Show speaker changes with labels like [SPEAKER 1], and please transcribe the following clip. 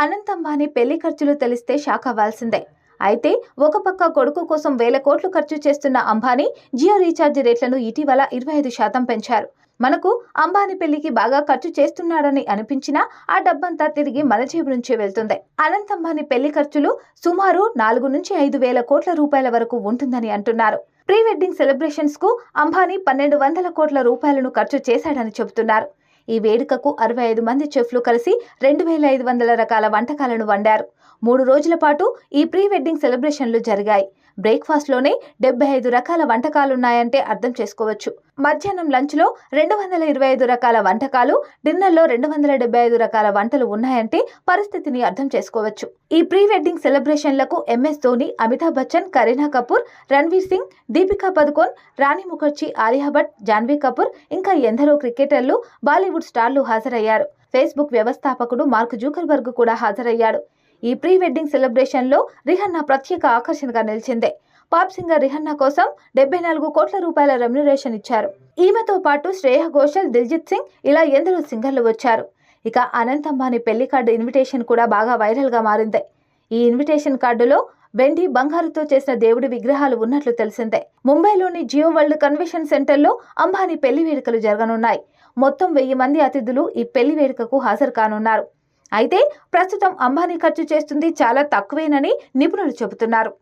[SPEAKER 1] అనంత్ అంబానీ పెళ్ళి ఖర్చులు తెలిస్తే షాక్ అవ్వాల్సిందే. అయితే ఒక పక్క కొడుకు కోసం వేల కోట్లు ఖర్చు చేస్తున్న అంబానీ జియో రీఛార్జ్ రేట్లను ఇటీవల ఇరవై ఐదు శాతం పెంచారు. మనకు అంబానీ పెళ్ళికి బాగా ఖర్చు చేస్తున్నాడని అనిపించినా ఆ డబ్బంతా తిరిగి మన జేబు నుంచే వెళ్తుంది. అనంత్ అంబానీ పెళ్ళి ఖర్చులు సుమారు నాలుగు నుంచి ఐదు వేల కోట్ల రూపాయల వరకు ఉంటుందని అంటున్నారు. ప్రీ వెడ్డింగ్ సెలబ్రేషన్స్కు అంబానీ పన్నెండు వందల కోట్ల రూపాయలను ఖర్చు చేశాడని చెబుతున్నారు. ఈ వేడుకకు అరవై ఐదు మంది చెఫ్లు కలిసి రెండు వేల ఐదు వందల రకాల వంటకాలను వండారు. మూడు రోజుల పాటు ఈ ప్రీ వెడ్డింగ్ సెలబ్రేషన్లు జరిగాయి. బ్రేక్ఫాస్ట్లోనే డెబ్బై ఐదు రకాల వంటకాలున్నాయంటే అర్థం చేసుకోవచ్చు. మధ్యాహ్నం లంచ్లో రెండు వందల ఇరవై ఐదు రకాల వంటకాలు డిన్నర్లో రెండు వందల డెబ్బై ఐదు రకాల వంటలు ఉన్నాయంటే పరిస్థితిని అర్థం చేసుకోవచ్చు. ఈ ప్రీ వెడ్డింగ్ సెలబ్రేషన్లకు ఎంఎస్ ధోని అమితాబ్ బచ్చన్ కరీనా కపూర్ రణ్వీర్ సింగ్ దీపికా పదుకోన్ రాణి ముఖర్జీ ఆలియా భట్ జాన్వీ కపూర్ ఇంకా ఎందరో క్రికెటర్లు బాలీవుడ్ స్టార్లు హాజరయ్యారు. ఫేస్బుక్ వ్యవస్థాపకుడు మార్క్ జూకర్బర్గ్ కూడా హాజరయ్యాడు. ఈ ప్రీ వెడ్డింగ్ సెలబ్రేషన్లో రిహన్నా ప్రత్యేక ఆకర్షణగా నిలిచిందే. పాప్ సింగర్ రిహన్నా కోసం డెబ్బై నాలుగు కోట్ల రూపాయల రెమ్యునరేషన్ ఇచ్చారు. ఈమెతో పాటు శ్రేయ ఘోషల్ దిల్జిత్ సింగ్ ఇలా ఎందరో సింగర్లు వచ్చారు. ఇక అనంత్ అంబానీ పెళ్ళి కార్డు ఇన్విటేషన్ కూడా బాగా వైరల్గా మారింది. ఈ ఇన్విటేషన్ కార్డులో వెండి బంగారుతో చేసిన దేవుడి విగ్రహాలు ఉన్నట్లు తెలిసిందే. ముంబైలోని జియో వరల్డ్ కన్వెన్షన్ సెంటర్లో అంబానీ పెళ్ళి వేడుకలు జరగనున్నాయి. మొత్తం వెయ్యి మంది అతిథులు ఈ పెళ్ళి వేడుకకు హాజరు కానున్నారు. అయితే ప్రస్తుతం అంబానీ ఖర్చు చేస్తుంది చాలా తక్కువేనని నిపుణులు చెబుతున్నారు.